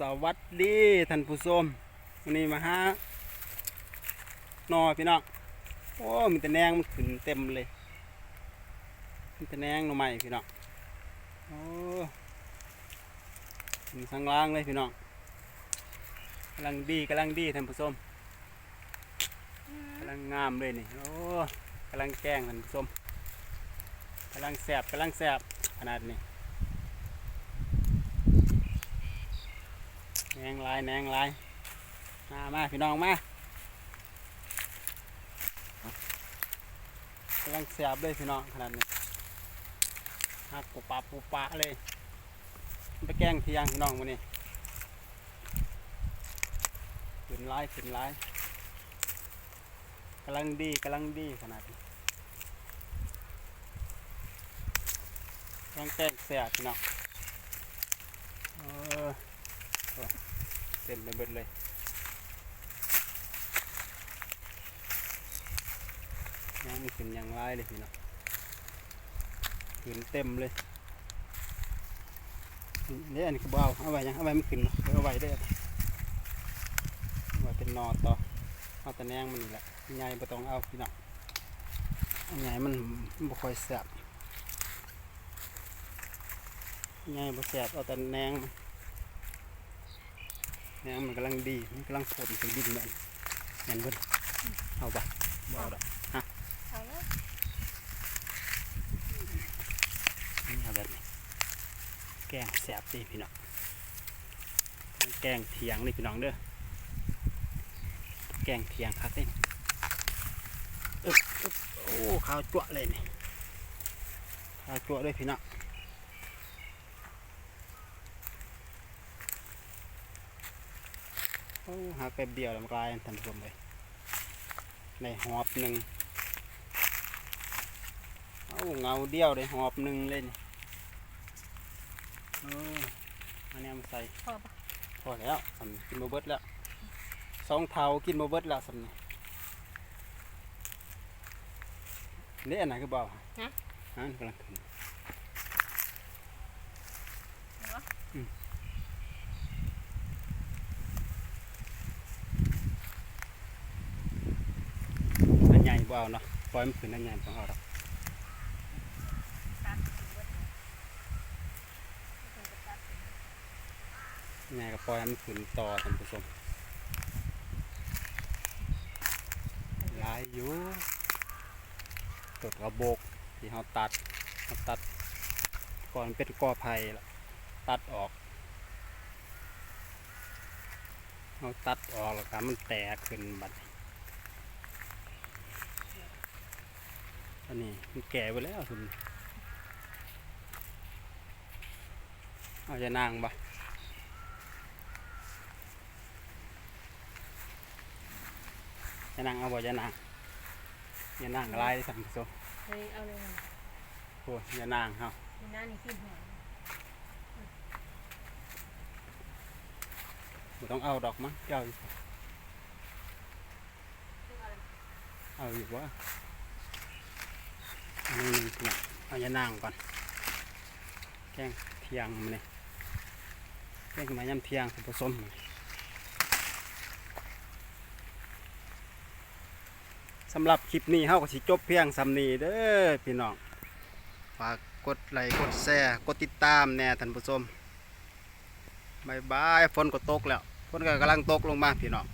สวัสดีท่านผู้ชมวันนี้มาหาหนอพี่น้องโอ้มีแต่แนงมันขึ้นเต็มเลยมีแต่แนงหน่อไม้พี่น้องโอ้มีสังล่างเลยพี่น้องกำลังดีกำลังดีท่านผู้ชมกำลังงามเลยนี่โอ้กำลังแกล้งท่านผู้ชมกำลังแสบกำลังแสบขนาดนี้ แน งลายแนงลายมามาพี่น้องมากำลังเสียบเลยพี่น้องขนาดนี้หักปูปลาปูปลาเลย ไปแกงเทียงพี่น้องมานี่ขึ้นลายขึ้นลายกำลังดีกำลังดีขนาดนี้กำลังแกงเสียบพี่น้องเออ เต็มไปหมดเลยยังมีขึ้นยังไล่เลยพี่น้องขึ้นเต็มเลยนี่อันนี้ก็บเอาเอาไว้ยังเอาไว้ไม่ขึ้นเอาไว้ได้เอาไว้เป็นนอต่อเอาแต่แนงมันนี่แหละใหญ่ไม่ต้องเอาพี่น้องอันใหญ่มันมันบ่ค่อยแสบใหญ่บ่แสบเอาแต่แนงมัน เนี่ยมันกำลังดี มันกำลังผลเป็นดินเนี่ยเห็นเพิ่นเอาปะบ่เอาดอกฮะเอาแล้วนี่เอาแบบนี้แกงแสบดีพี่น้องแกงเถียงนี่พี่น้องเด้อแกงเถียงคักเด้อึ๊บอึ๊บโอ้ข้าวจั่วเลยนี่ข้าวจั่วด้วยพี่น้องโอ้ หาแป๊บเดียวแล้วมันกลายเป็นทันทีเลยในหอบหนึ่งเอาเงาเดียวเลยหอบหนึ่งเลยนี่โอ้อันนี้เอามาใส่พอปะพอแล้วสำกินโมเบิดแล้วสองเท่ากินโมเบิดแล้วสำนี่นี่อันไหนคือเบาฮะอันกำลังขึ้นเห็นปะอัน ใหญ่เบอาเนาะปล่อยมันขึ้นอันใหญ่ต้องเอาดอกตัดเบิดเลยเพิ่นก็ตัดอันใหญ่ก็ปล่อยมันขึ้นต่อท่านผู้ชมหลายอยู่ตดกระโบกที่เขาตัดเขาตัดก่อนเป็นกอไผ่ละตัดออกเขาตัดออกแล้วก็มันแตกขึ้นบัดนี้ อันนี้มันแก่ไปแล้วคุณเอาจะนางปะจะนางเอาบ่จะนางจะนางลายได้สั่งโซเฮ้ยเอาเลยนะโอ้ยจะนางเฮามีหน้านี่ขึ้นหัวบ่ต้องเอาดอกมั้งเจ้าอยู่เอาอยู่วะอั นนี้หนึ่งเนี่ยเอาจะนางก่อน แกงเทียงมันนี่แกงมายำเทียงผสมมันสำหรับคลิปนี้เฮาก็สิจบเพียงสำนีเด้อพี่น้องฝากกดไลค์กดแชร์กดติดตามแน่ท่านผู้ชมบายบายฝนก็ตกแล้วฝนก็กำลังตกลงมาพี่น้อง